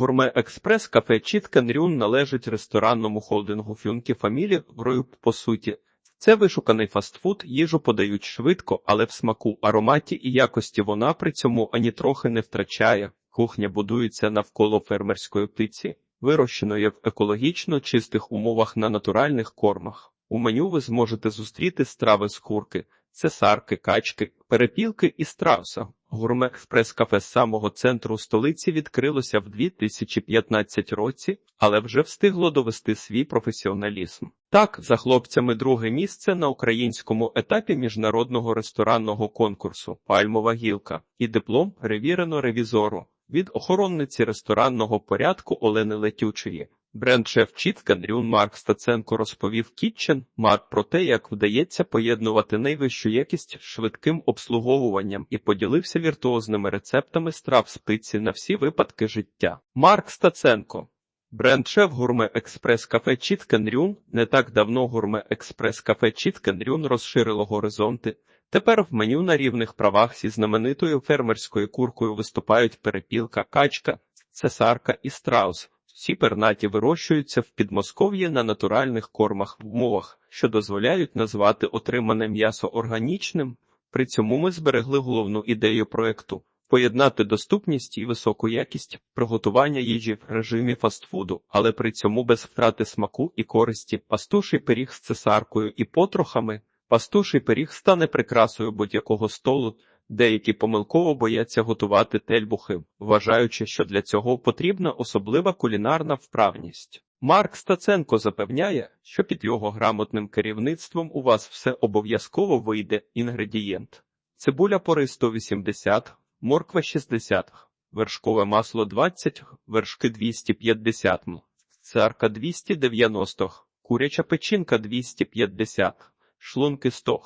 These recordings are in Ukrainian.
Гурме Експрес кафе Чіткен Рюн належить ресторанному холдингу Фюнкі Фамілі Гройп по суті. Це вишуканий фастфуд, їжу подають швидко, але в смаку, ароматі і якості вона при цьому ані трохи не втрачає. Кухня будується навколо фермерської птиці, вирощеної в екологічно чистих умовах на натуральних кормах. У меню ви зможете зустріти страви з курки, цесарки, качки, перепілки і страуса. Гурме експрес-кафе з самого центру столиці відкрилося в 2015 році, але вже встигло довести свій професіоналізм. Так, за хлопцями друге місце на українському етапі міжнародного ресторанного конкурсу Пальмова гілка і диплом ревірено ревізору від охоронниці ресторанного порядку Олени Летючої. Бренд-шеф Чіткен Рюн Марк Стаценко розповів Кітчен Марк про те, як вдається поєднувати найвищу якість з швидким обслуговуванням і поділився віртуозними рецептами страв спиці на всі випадки життя. Марк Стаценко Бренд-шеф гурме експрес кафе Чіткен Рюн не так давно гурме експрес кафе Чіткен Рюн розширило горизонти. Тепер в меню на рівних правах зі знаменитою фермерською куркою виступають перепілка, качка, цесарка і страус. Всі пернаті вирощуються в Підмосков'ї на натуральних кормах в умовах, що дозволяють назвати отримане м'ясо органічним. При цьому ми зберегли головну ідею проекту поєднати доступність і високу якість приготування їжі в режимі фастфуду, але при цьому без втрати смаку і користі. Пастуший пиріг з цесаркою і потрохами. Пастуший пиріг стане прикрасою будь-якого столу. Деякі помилково бояться готувати тельбухи, вважаючи, що для цього потрібна особлива кулінарна вправність. Марк Стаценко запевняє, що під його грамотним керівництвом у вас все обов'язково вийде інгредієнт. Цибуля пори 180, морква 60, вершкове масло 20, вершки 250, царка 290, куряча печінка 250, шлунки 100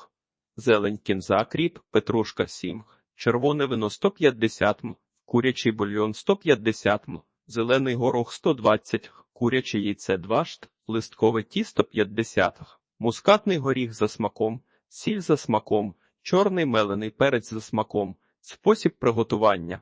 зелень кінза кріп, петрушка 7, червоне вино 150 м, курячий бульйон 150 м, зелений горох 120 куряче яйце 2 шт, листкове тісто 50 мускатний горіх за смаком, сіль за смаком, чорний мелений перець за смаком, спосіб приготування.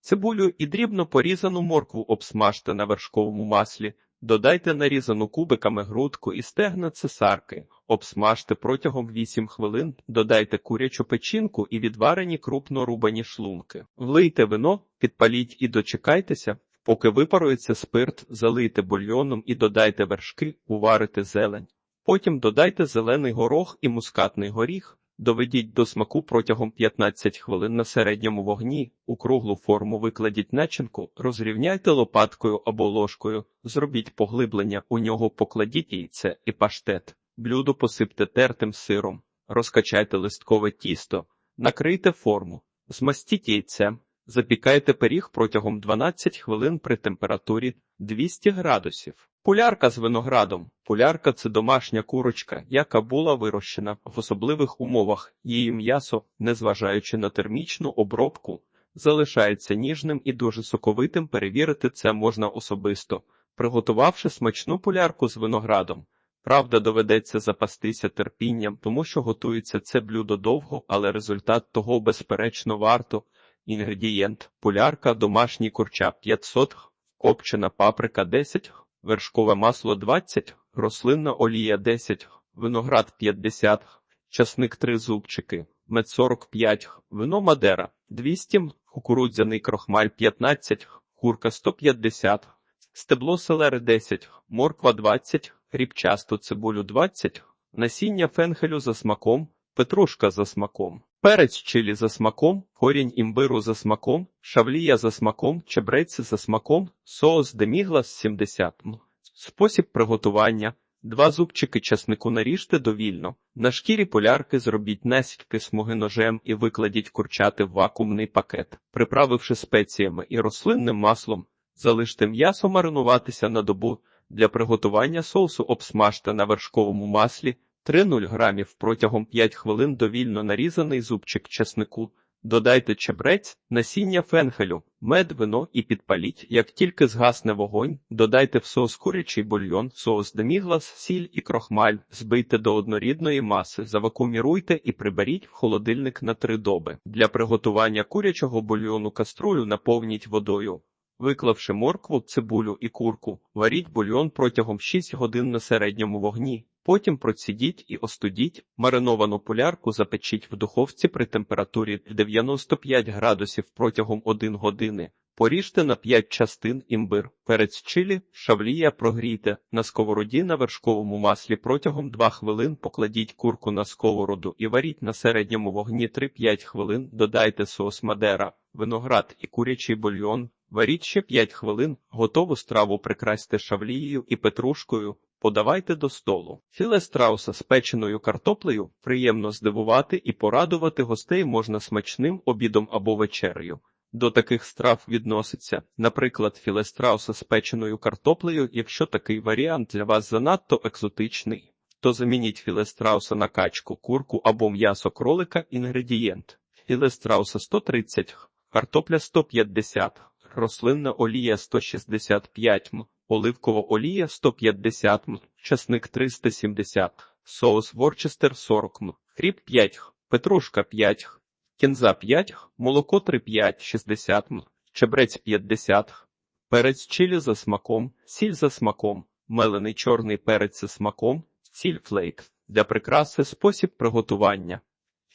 Цибулю і дрібно порізану моркву обсмажте на вершковому маслі, Додайте нарізану кубиками грудку і стегна цесарки, обсмажте протягом 8 хвилин, додайте курячу печінку і відварені крупно рубані шлунки. Влийте вино, підпаліть і дочекайтеся, поки випарується спирт, залийте бульйоном і додайте вершки, уварите зелень. Потім додайте зелений горох і мускатний горіх, Доведіть до смаку протягом 15 хвилин на середньому вогні, у круглу форму викладіть начинку, розрівняйте лопаткою або ложкою, зробіть поглиблення, у нього покладіть яйце і паштет, блюдо посипте тертим сиром, розкачайте листкове тісто, накрийте форму, змастіть яйцем, запікайте пиріг протягом 12 хвилин при температурі 200 градусів. Пулярка з виноградом. Пулярка це домашня курочка, яка була вирощена в особливих умовах. Її м'ясо, незважаючи на термічну обробку, залишається ніжним і дуже соковитим. Перевірити це можна особисто, приготувавши смачну пулярку з виноградом. Правда, доведеться запастися терпінням, тому що готується це блюдо довго, але результат того, безперечно, варто. Інгредієнт пулярка, домашній курча 500, копчена паприка 10 вершкове масло 20, рослинна олія 10, виноград 50, часник 3 зубчики, мед 45, вино Мадера 200, кукурудзяний крохмаль 15, курка 150, стебло селери 10, морква 20, ріпчасту цибулю 20, насіння фенхелю за смаком, петрушка за смаком. Перець чилі за смаком, корінь імбиру за смаком, шавлія за смаком, чебрець за смаком, соус деміглас 70 Спосіб приготування. Два зубчики часнику наріжте довільно. На шкірі полярки зробіть наслідки смуги ножем і викладіть курчати в вакуумний пакет, приправивши спеціями і рослинним маслом, залиште м'ясо маринуватися на добу. Для приготування соусу обсмажте на вершковому маслі. 3-0 грамів протягом 5 хвилин довільно нарізаний зубчик чеснику. Додайте чебрець, насіння фенхелю, мед, вино і підпаліть. Як тільки згасне вогонь, додайте в соус курячий бульйон, соус деміглас, сіль і крохмаль, збийте до однорідної маси, завакуміруйте і приберіть в холодильник на 3 доби. Для приготування курячого бульйону каструлю наповніть водою. Виклавши моркву, цибулю і курку, варіть бульйон протягом 6 годин на середньому вогні. Потім процідіть і остудіть. Мариновану полярку запечіть в духовці при температурі 95 градусів протягом 1 години. Поріжте на 5 частин імбир, перець чилі, шавлія прогрійте. На сковороді на вершковому маслі протягом 2 хвилин покладіть курку на сковороду і варіть на середньому вогні 3-5 хвилин. Додайте соус мадера, виноград і курячий бульйон. Варіть ще 5 хвилин, готову страву прикрасьте шавлією і петрушкою, подавайте до столу. Філе страуса з печеною картоплею приємно здивувати і порадувати гостей можна смачним обідом або вечерею. До таких страв відноситься, наприклад, філе страуса з печеною картоплею, якщо такий варіант для вас занадто екзотичний, то замініть філе страуса на качку, курку або м'ясо кролика інгредієнт. Філе страуса 130, картопля 150, рослинна олія 165 м, оливкова олія 150 м, часник 370, соус ворчестер 40 м, хріб 5 х, петрушка 5 х, кінза 5 х, молоко 3,5 60 м, чебрець 50 х, перець чилі за смаком, сіль за смаком, мелений чорний перець за смаком, сіль флейк. Для прикраси спосіб приготування.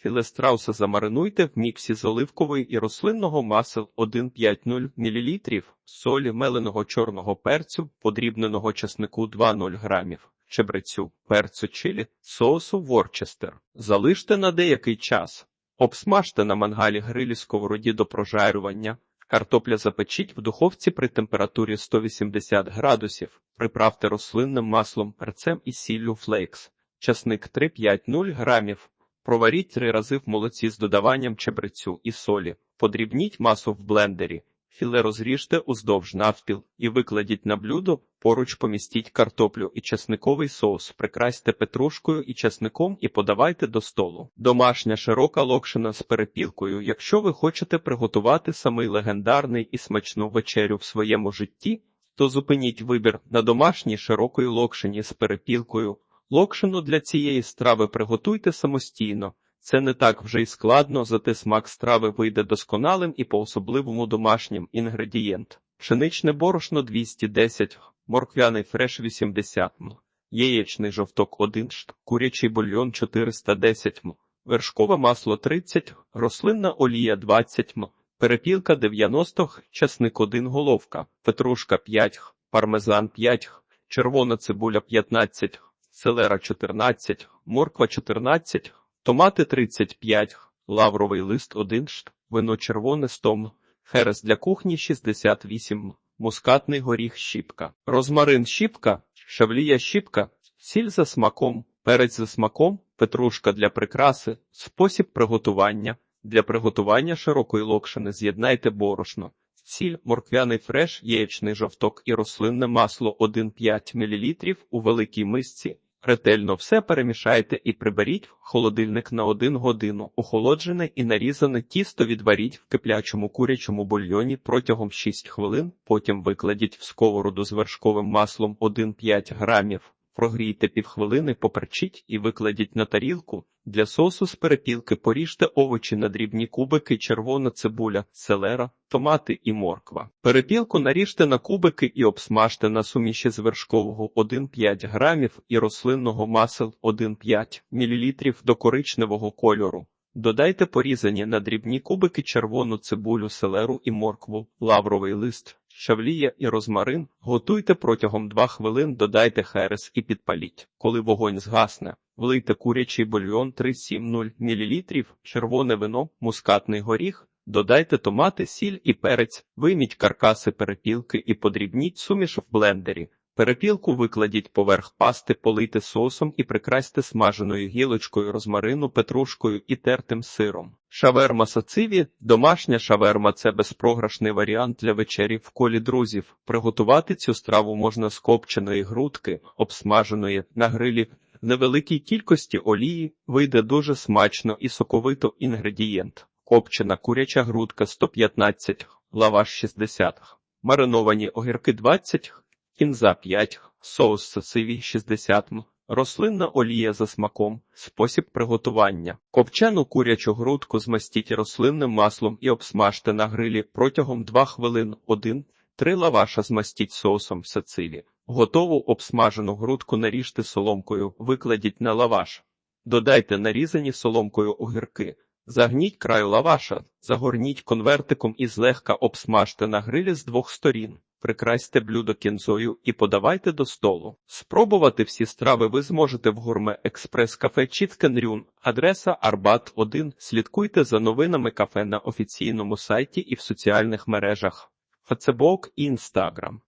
Філе страуса замаринуйте в міксі з оливкової і рослинного масел 1,50 мл, солі меленого чорного перцю, подрібненого часнику 2,0 грамів, чебрецю, перцю чилі, соусу ворчестер. Залиште на деякий час. Обсмажте на мангалі грилі сковороді до прожарювання. Картопля запечіть в духовці при температурі 180 градусів. Приправте рослинним маслом, перцем і сіллю флейкс. Часник 3-5-0 грамів. Проваріть три рази в молоці з додаванням чебрецю і солі. Подрібніть масу в блендері. Філе розріжте уздовж навпіл і викладіть на блюдо, поруч помістіть картоплю і часниковий соус, прикрасьте петрушкою і часником і подавайте до столу. Домашня широка локшина з перепілкою. Якщо ви хочете приготувати самий легендарний і смачну вечерю в своєму житті, то зупиніть вибір на домашній широкої локшині з перепілкою. Локшину для цієї страви приготуйте самостійно. Це не так вже й складно, зате смак страви вийде досконалим і по-особливому домашнім інгредієнт. Пшеничне борошно 210, морквяний фреш 80 м, яєчний жовток 1 шт, курячий бульйон 410 м, вершкове масло 30, рослинна олія 20 м, перепілка 90 х, часник 1 головка, петрушка 5 х, пармезан 5 х, червона цибуля 15 х, селера 14 морква 14 Томати 35 лавровий лист 1 шт, вино червоне 100 м, херес для кухні 68 мускатний горіх щіпка, розмарин щіпка, шавлія щіпка, сіль за смаком, перець за смаком, петрушка для прикраси, спосіб приготування. Для приготування широкої локшини з'єднайте борошно, сіль, морквяний фреш, яєчний жовток і рослинне масло 1,5 мл у великій мисці. Ретельно все перемішайте і приберіть в холодильник на 1 годину. Охолоджене і нарізане тісто відваріть в киплячому курячому бульйоні протягом 6 хвилин, потім викладіть в сковороду з вершковим маслом 1,5 грамів. Прогрійте півхвилини, поперчіть і викладіть на тарілку. Для соусу з перепілки поріжте овочі на дрібні кубики, червона цибуля, селера, томати і морква. Перепілку наріжте на кубики і обсмажте на суміші з вершкового 1,5 грамів і рослинного масел 1,5 мл до коричневого кольору. Додайте порізані на дрібні кубики червону цибулю, селеру і моркву, лавровий лист, шавлія і розмарин. Готуйте протягом 2 хвилин, додайте херес і підпаліть. Коли вогонь згасне, влийте курячий бульйон 370 мл, червоне вино, мускатний горіх. Додайте томати, сіль і перець, вийміть каркаси перепілки і подрібніть суміш в блендері. Перепілку викладіть поверх пасти, полийте соусом і прикрасьте смаженою гілочкою розмарину, петрушкою і тертим сиром. Шаверма сациві – домашня шаверма – це безпрограшний варіант для вечері в колі друзів. Приготувати цю страву можна з копченої грудки, обсмаженої на грилі. В невеликій кількості олії вийде дуже смачно і соковито інгредієнт. Копчена куряча грудка 115, лаваш 60, мариновані огірки 20, кінза 5, соус сосивий 60 рослинна олія за смаком, спосіб приготування. Копчену курячу грудку змастіть рослинним маслом і обсмажте на грилі протягом 2 хвилин 1. Три лаваша змастіть соусом сацилі. Готову обсмажену грудку наріжте соломкою, викладіть на лаваш. Додайте нарізані соломкою огірки. Загніть краю лаваша, загорніть конвертиком і злегка обсмажте на грилі з двох сторін. Прикрасьте блюдо кінзою і подавайте до столу. Спробувати всі страви ви зможете в гурме експрес кафе Chicken Run, адреса Арбат 1. Слідкуйте за новинами кафе на офіційному сайті і в соціальних мережах. Фацебок і Інстаграм.